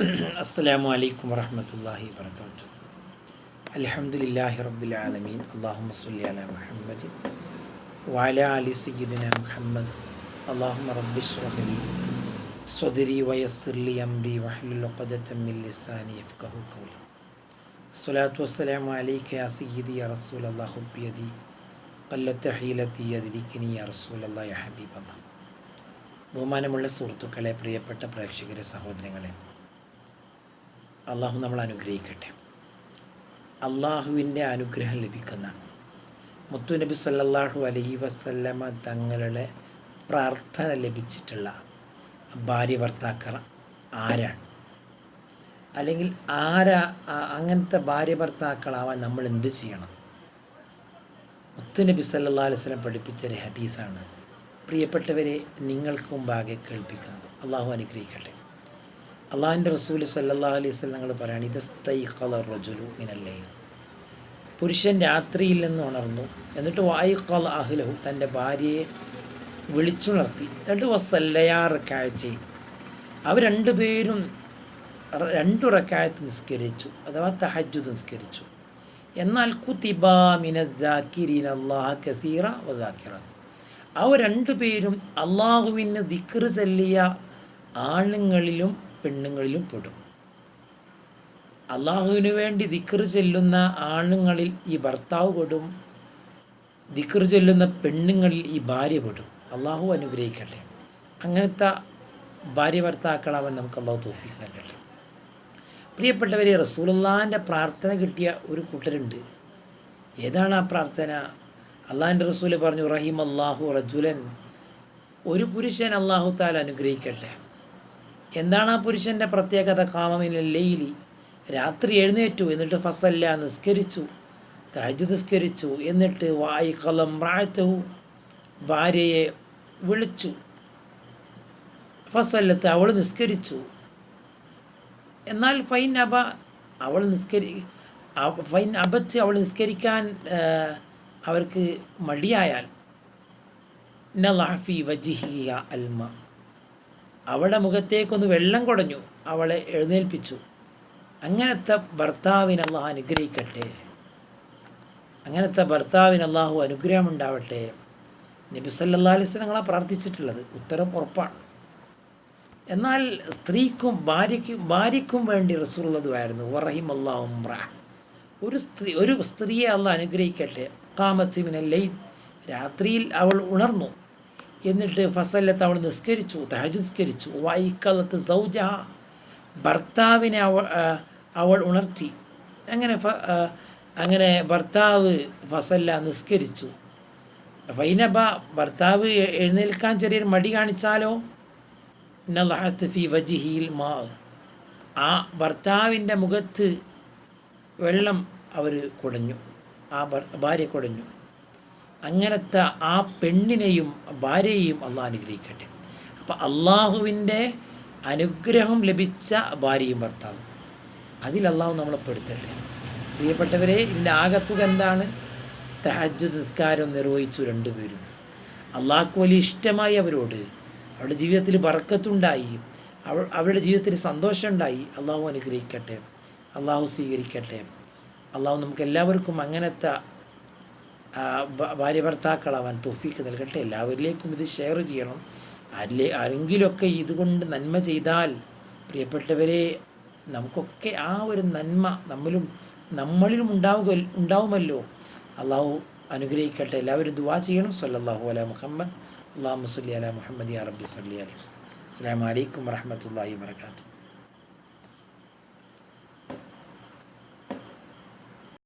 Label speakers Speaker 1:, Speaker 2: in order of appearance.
Speaker 1: അസ്സലാമു അലൈക്കും വറഹമത്തല്ലാഹി വർക്കാത്തു അലഹമുല്ലാഹി റബ്ബിൽ ആലമീൻ. അല മുഹമ്മദ് വാല അലി സയ്യിദിന മുഹമ്മദ്. അള്ളാഹുമ്മ റബ്ബിഷ്റഹ്ലി സ്വദരി വയസ്സിർലി അംബി വഹലുലിസാനി യഫ്ഖഹു ഖൗലി. അസ്സലാത്തു അലൈക യാ സയ്യിദി യാ റസൂൽ അല്ലാഹു ബിയദി ഖല്ലത്ത ഹീലത്തി യദ്രിക്കിനി യാ റസൂൽ യാ ബഹുമാനമുള്ള സുഹൃത്തുക്കളെ പ്രിയപ്പെട്ട പ്രേക്ഷകരെ സഹോദരങ്ങളെ അള്ളാഹു നമ്മൾ അനുഗ്രഹിക്കട്ടെ. അള്ളാഹുവിന്റെ അനുഗ്രഹം ലഭിക്കുന്ന മുത്തു നബി സല്ലാഹു അലൈഹി വസല്ലമ തങ്ങളുടെ പ്രാർത്ഥന ലഭിച്ചിട്ടുള്ള ഭാര്യ ഭർത്താക്കൾ ആരാണ്? അല്ലെങ്കിൽ ആരാ അങ്ങനത്തെ ഭാര്യ ഭർത്താക്കളാവാൻ നമ്മൾ എന്ത് ചെയ്യണം? മുത്തു നബി സല്ലല്ലാഹു അലൈഹി വസല്ലം പഠിപ്പിച്ച ഒരു ഹദീസാണ്. പ്രിയപ്പെട്ടവരെ നിങ്ങൾക്ക് മുമ്പാകെ കേൾപ്പിക്കുന്നത്. അള്ളാഹു അനുഗ്രഹിക്കട്ടെ. അള്ളാഹിന്റെ റസൂൽ സല്ലല്ലാഹു അലൈഹി വസല്ലം ഇത് സ്തൈ ഇതസ്തൈഖല റജുലു മിനല്ലൈൻ പുരുഷൻ രാത്രിയിൽ നിന്ന് ഉണർന്നു. എന്നിട്ട് വായിക്കൽ അഹ്ലഹു തന്റെ ഭാര്യയെ വിളിച്ചുണർത്തി. എന്നിട്ട് വസല്ലയാർ കാഴ്ചയും അവർ രണ്ടുപേരും രണ്ടു റക്കാഴത്ത് നിസ്കരിച്ചു അഥവാ തഹജു നിസ്കരിച്ചു. എന്നാൽ കുത്തിബ മിനദ്ദാക്കിരീൻ അള്ളാഹ കസീറ വദാക്കിറ അവർ രണ്ടുപേരും അള്ളാഹുവിന് ദിക്ർ ചൊല്ലിയ ആണുങ്ങളിലും പെണ്ണുങ്ങളിലും പെടും. അള്ളാഹുവിന് വേണ്ടി ദിക്റ് ചെല്ലുന്ന ആണുങ്ങളിൽ ഈ ഭർത്താവ് പെടും. ദിക്റ് ചെല്ലുന്ന പെണ്ണുങ്ങളിൽ ഈ ഭാര്യ പെടും. അള്ളാഹു അനുഗ്രഹിക്കട്ടെ. അങ്ങനത്തെ ഭാര്യ ഭർത്താക്കളാവാൻ നമുക്ക് അള്ളാഹു തോഫിക്ക് നൽകട്ടെ. പ്രിയപ്പെട്ടവരെ റസൂലുള്ളാഹിന്റെ പ്രാർത്ഥന കിട്ടിയ ഒരു കൂട്ടരുണ്ട്. ഏതാണ് ആ പ്രാർത്ഥന? അള്ളാഹിന്റെ റസൂൽ പറഞ്ഞു റഹീം അള്ളാഹു റജുലൻ. ഒരു പുരുഷൻ അള്ളാഹു താൽ അനുഗ്രഹിക്കട്ടെ. എന്താണ് ആ പുരുഷന്റെ പ്രത്യേകത? കാമമിന ലെയിലി രാത്രി എഴുന്നേറ്റു എന്നിട്ട് ഫസല്ല നിസ്കരിച്ചു. തഴജ് നിസ്കരിച്ചു എന്നിട്ട് വായി കലം പ്രാഴ്ത്തവും ഭാര്യയെ വിളിച്ചു. ഫസല്ലത്ത് അവൾ നിസ്കരിച്ചു. എന്നാൽ ഫൈൻ അബ അവൾ നിസ്കരി ഫൈൻ അബച്ച് അവൾ നിസ്കരിക്കാൻ അവർക്ക് മടിയായാൽ നലാഫി വജിഹിയ അൽമ. അവളുടെ മുഖത്തേക്കൊന്ന് വെള്ളം കുടഞ്ഞു. അവളെ എഴുന്നേൽപ്പിച്ചു. അങ്ങനത്തെ ഭർത്താവിന് അള്ളാഹു അനുഗ്രഹിക്കട്ടെ. അങ്ങനത്തെ ഭർത്താവിന് അനുഗ്രഹം ഉണ്ടാവട്ടെ. നബി അലൈഹി വസല്ലം ഞങ്ങളെ പ്രാർത്ഥിച്ചിട്ടുള്ളത് ഉത്തരം ഉറപ്പാണ്. എന്നാൽ സ്ത്രീക്കും ഭാര്യയ്ക്കും ഭാര്യയ്ക്കും വേണ്ടി റസൂള്ളതുമായിരുന്നു വറഹിം അള്ളാഹുംറ ഒരു സ്ത്രീ ഒരു സ്ത്രീയെ അള്ളാഹ് അനുഗ്രഹിക്കട്ടെ. കാമത്തിമിനല്ലേ രാത്രിയിൽ അവൾ ഉണർന്നു. എന്നിട്ട് ഫസലത്ത് അവൾ നിസ്കരിച്ചു തഹജ് നിസ്കരിച്ചു. വൈക്കലത്ത് സൗജ ഭർത്താവിനെ അവൾ അവൾ ഉണർത്തി. അങ്ങനെ അങ്ങനെ ഭർത്താവ് ഫസല്ല നിസ്കരിച്ചു. ഫൈനബ ഭർത്താവ് എഴുന്നേൽക്കാൻ ചെറിയൊരു മടി കാണിച്ചാലോ? നലഹത്ത് ഫി വജിഹിൽ മാ ആ ഭർത്താവിന്റെ മുഖത്ത് വെള്ളം അവർ കുടഞ്ഞു. ആ ഭാര്യ കുടഞ്ഞു. അങ്ങനത്തെ ആ പെണ്ണിനെയും ഭാര്യയെയും അള്ളാഹ് അനുഗ്രഹിക്കട്ടെ. അപ്പം അള്ളാഹുവിന്റെ അനുഗ്രഹം ലഭിച്ച ഭാര്യയും ഭർത്താവും. അതിൽ അള്ളാഹു നമ്മളെ പെടുത്തട്ടെ. പ്രിയപ്പെട്ടവരെ ഇതിന്റെ ആകത്തുക എന്താണ്? തഹജ് നിസ്കാരം നിർവഹിച്ചു രണ്ടുപേരും അള്ളാഹ്ക്ക് വലിയ ഇഷ്ടമായി അവരോട്. അവരുടെ ജീവിതത്തിൽ വറക്കത്തുണ്ടായി അവ അവരുടെ ജീവിതത്തിൽ സന്തോഷമുണ്ടായി. അള്ളാഹു അനുഗ്രഹിക്കട്ടെ. അള്ളാഹു സ്വീകരിക്കട്ടെ. അള്ളാഹു നമുക്ക് എല്ലാവർക്കും അങ്ങനത്തെ ഭാര്യ ഭർത്താക്കളാവാൻ തോഫീക്ക് നൽകട്ടെ. എല്ലാവരിലേക്കും ഇത് ഷെയർ ചെയ്യണം. അല്ലേ ആരെങ്കിലുമൊക്കെ ഇതുകൊണ്ട് നന്മ ചെയ്താൽ പ്രിയപ്പെട്ടവരെ നമുക്കൊക്കെ ആ ഒരു നന്മ നമ്മളും നമ്മളിലും ഉണ്ടാവുക ഉണ്ടാവുമല്ലോ. അള്ളാഹു അനുഗ്രഹിക്കട്ടെ. എല്ലാവരും ദുവാ ചെയ്യണം. സല്ലാഹു അല മുഹമ്മദ്. അള്ളാഹു സല്ലി അല മുഹമ്മദ് യാ റബ്ബി സല്ലി അലൈഹി അസ്ലാം വലൈക്കും വറഹമത്തല്ലാഹി വാത്തു